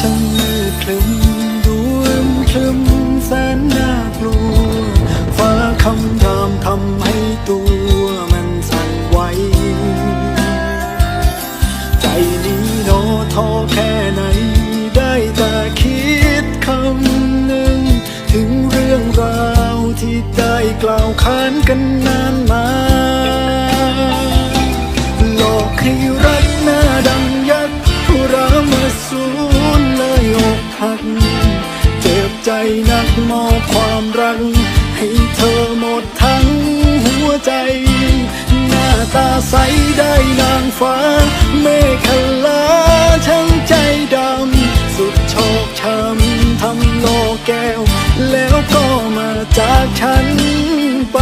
ช่างมืดคลึมดูอึมครึมแสนน่ากลัว ฟ้าคำรามทำให้ตัวมันสั่นไหว ใจนี้โนอท้อแค่ไหน ได้แต่คิดคำหนึ่ง ถึงเรื่องราวที่ได้กล่าวขานกันนานมาหลอกให้รักหน้าดังยักษ์ผู้รามาสู นักมอบความรัก ให้เธอหมดทั้งหัวใจ หน้าตาใสได้นางฟ้า เมฆลาทั้งใจดำ สุดชอคช้ำทำโลกแก้ว แล้วก็มาจากฉันไป